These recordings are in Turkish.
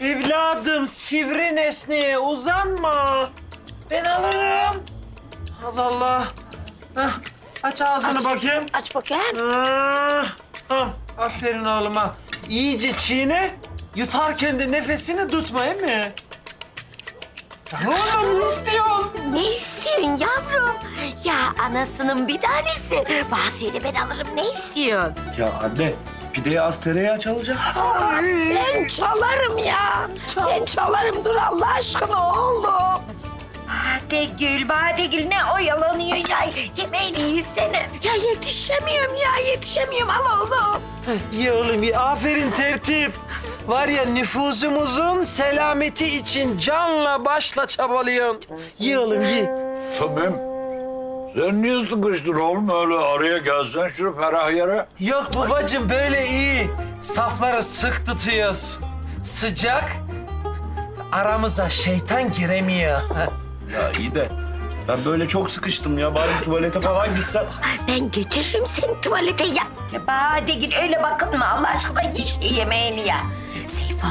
Evladım sivri nesneye uzanma. Ben alırım. Allah Allah. Hah, aç ağzını Aç. bakayım. Aç bakayım. Ah, tamam. Aferin oğluma. İyice çiğne. Yutarken de nefesini tutma değil mi? Oğlum ne istiyorsun? Ne istiyorsun yavrum? Ya anasının bir tanesi. Bahsiyle ben alırım. Ne istiyorsun? Ya anne pideye az tereyağı çalacak. Ben çalarım ya. Ben çalarım. Dur Allah aşkına oğlum. Badegül, Badegül ne oyalanıyor ya? Yemeğini yesene. Ya yetişemiyorum ya, yetişemiyorum. Al oğlum. Ye oğlum ye. Aferin tertip. Var ya nüfusumuzun selameti için canla başla çabalıyorsun. Ye oğlum ye. Tamam. Sen niye sıkıştın oğlum öyle araya gelsen şu ferah yere? Yok babacığım böyle iyi. Safları sık tutuyoruz. Sıcak. Aramıza şeytan giremiyor. Ya iyi de ben böyle çok sıkıştım ya. Bari tuvalete falan gitsem. Ben götürürüm seni tuvalete ya. ya Badegül öyle bakınma Allah aşkına şu yemeğini ya. Seyfo.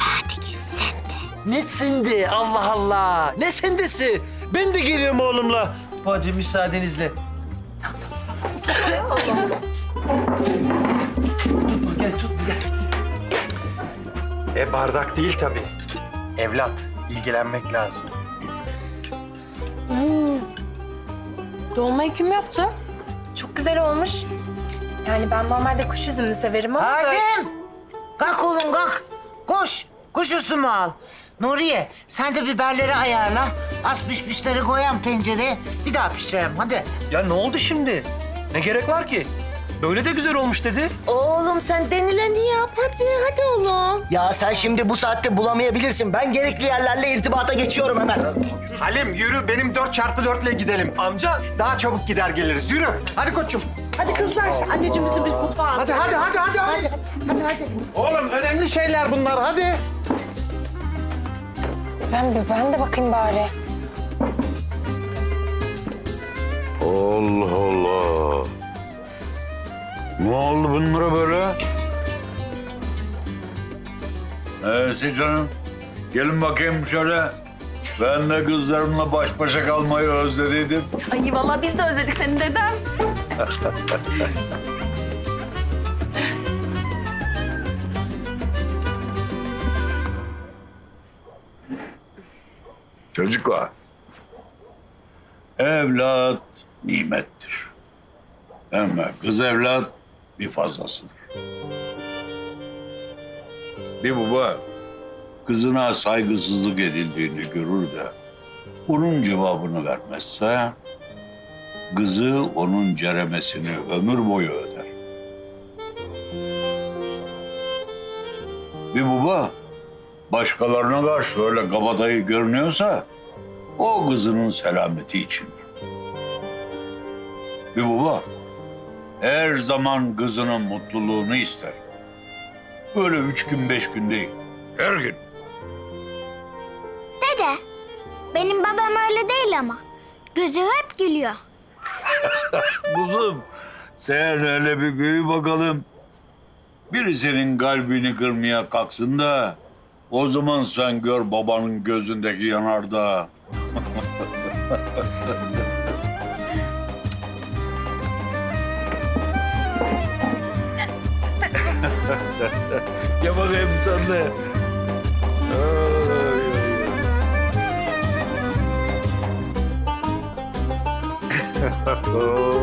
Badegül sen de. Ne sindi Allah Allah. Ne sendisi? Ben de geliyorum oğlumla. Bacı müsaadenizle. tutma gel tutma gel. E bardak değil tabii. Evlat, ilgilenmek lazım. Dolmayı kim yaptı? Çok güzel olmuş. Yani ben normalde kuş üzümlü severim ama. Halim! Kalk oğlum kalk. Koş. Kuş üzümü al. Nuriye sen de biberleri ayarla. Az pişmişleri koyam tencereye. Bir daha pişireyim hadi. Ya ne oldu şimdi? Ne gerek var ki? Böyle de güzel olmuş dedi. Oğlum sen denileni yap hadi hadi oğlum. Ya sen şimdi bu saatte bulamayabilirsin. Ben gerekli yerlerle irtibata geçiyorum hemen. Halim yürü benim 4 çarpı 4 ile gidelim. Amca Daha çabuk gider geliriz. Yürü. Hadi koçum. Hadi kızlar anneciğimizin bir kupa Hadi hadi hadi hadi. Hadi hadi. hadi. Oğlum önemli şeyler bunlar hadi. Ben, ben de bakayım bari. Allah Allah. Ne oldu bunlara böyle? Neyse canım. Gelin bakayım şöyle. Ben de kızlarımla baş başa kalmayı özlediydim. Ay vallahi biz de özledik seni dedem. Çocuklar. Evlat nimettir. Ama kız evlat bir fazlasıdır. Bir baba kızına saygısızlık edildiğini görür de bunun cevabını vermezse kızı onun ceremesini ömür boyu öder. Bir baba başkalarına karşı öyle kabadayı görünüyorsa o kızının selameti içindir. Bir baba her zaman kızının mutluluğunu ister. Böyle üç gün beş gün değil, her gün. Dede, benim babam öyle değil ama. Gözü hep gülüyor. Kuzum sen öyle bir büyü bakalım. Biri senin kalbini kırmaya kalksın da o zaman sen gör babanın gözündeki yanarda. Gel bakayım sen de. Ay, ay, ay.